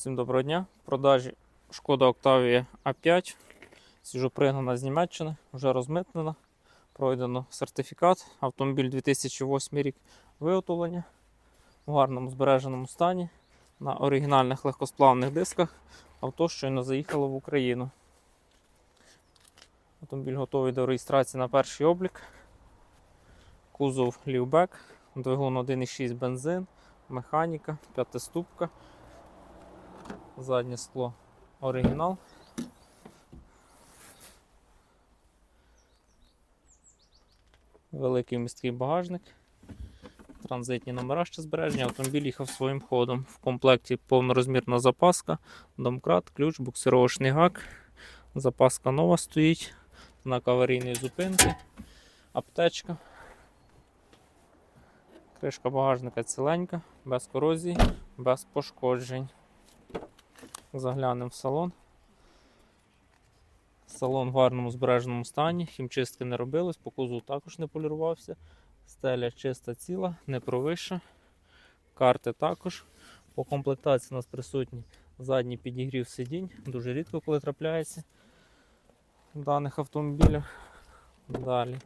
Всім доброго дня. В продажі шкода Octavia A5. Свіжопригнана з Німеччини, вже розмитнена. Пройдено сертифікат. Автомобіль 2008 рік виготовлення у гарному збереженому стані на оригінальних легкосплавних дисках. Авто щойно заїхало в Україну. Автомобіль готовий до реєстрації на перший облік. Кузов лівбек, двигун 1,6 бензин, механіка, п'ятиступка. Заднє скло оригінал. Великий місткий багажник. Транзитні номера ще збережені. Автомобіль їхав своїм ходом. В комплекті повнорозмірна запаска, домкрат, ключ, буксировочний гак. Запаска нова стоїть. Знак аварійної зупинки. Аптечка. Кришка багажника ціленька, без корозії, без пошкоджень. Заглянемо в салон. Салон в гарному збереженому стані, хімчистки не робилось, по кузову також не полірувався. Стеля чиста ціла, не провища. Карти також. По комплектації у нас присутній задній підігрів сидінь. Дуже рідко коли трапляється в даних автомобілях. Далі.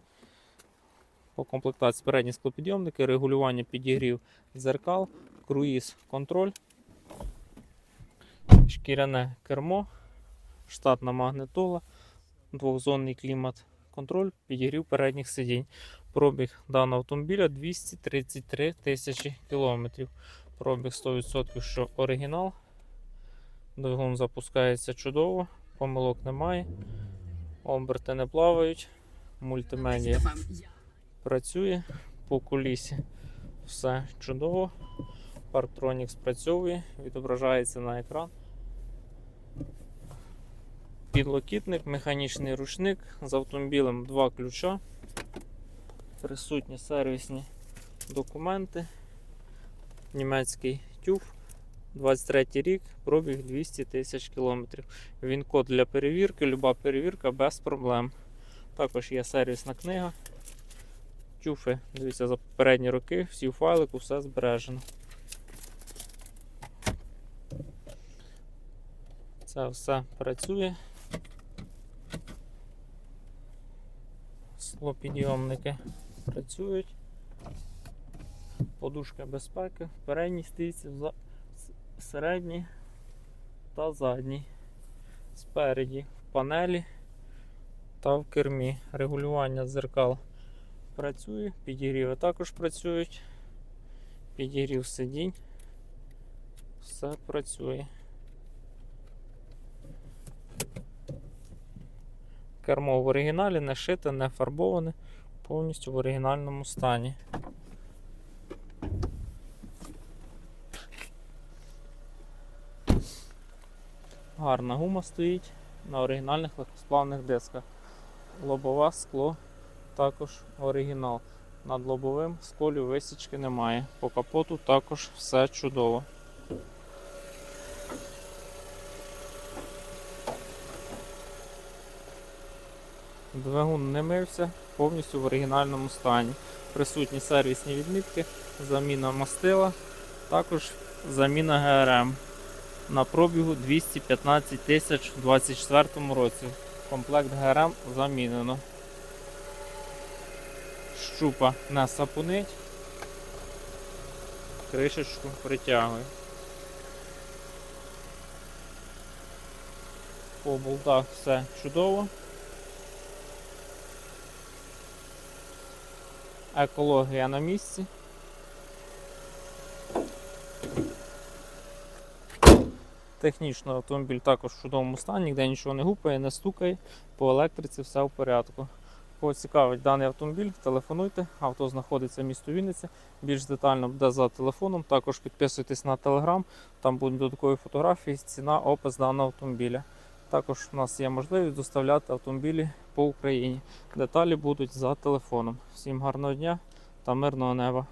По комплектації передні склопідйомники, регулювання підігрів дзеркал, круїз контроль шкіряне кермо, штатна магнитола, двохзонний клімат контроль, підігрів передніх сидінь. Пробіг даного автомобіля 233 тисячі кілометрів. Пробіг 100%, що оригінал. Двигун запускається чудово, помилок немає. Оберти не плавають, мультимедіа працює по кулісі. Все чудово. Парктронік спрацьовує, відображається на екран. Підлокітник, механічний ручник з автомобілем два ключа. Присутні сервісні документи. Німецький тюф. 23 рік, пробіг 200 тисяч кілометрів. Він код для перевірки, люба перевірка без проблем. Також є сервісна книга. Тюфи, дивіться, за попередні роки, всі файлику, все збережено. Це все працює. Склопідйомники працюють. Подушка безпеки, передній стійці, середній та задній. Спереді в панелі та в кермі. Регулювання дзеркал працює, підігріви також працюють. Підігрів сидінь. Все працює. Кермо в оригіналі не шите, не фарбоване, повністю в оригінальному стані. Гарна гума стоїть на оригінальних легкосплавних дисках. Лобове скло також оригінал. Над лобовим сколю висічки немає. По капоту також все чудово. Двигун не мився, повністю в оригінальному стані. Присутні сервісні відмітки, заміна мастила, також заміна ГРМ на пробігу 215 тисяч у 2024 році. Комплект ГРМ замінено. Щупа не сапунить, кришечку притягує. По болтах все чудово. Екологія на місці. Технічно автомобіль також в чудовому стані, ніде нічого не гупає, не стукає, по електриці все в порядку. Кого цікавить даний автомобіль, телефонуйте. Авто знаходиться в місті Вінниця. Більш детально буде за телефоном. Також підписуйтесь на телеграм, там будуть додаткові фотографії, ціна, опис даного автомобіля. Також у нас є можливість доставляти автомобілі по Україні. Деталі будуть за телефоном. Всім гарного дня та мирного неба.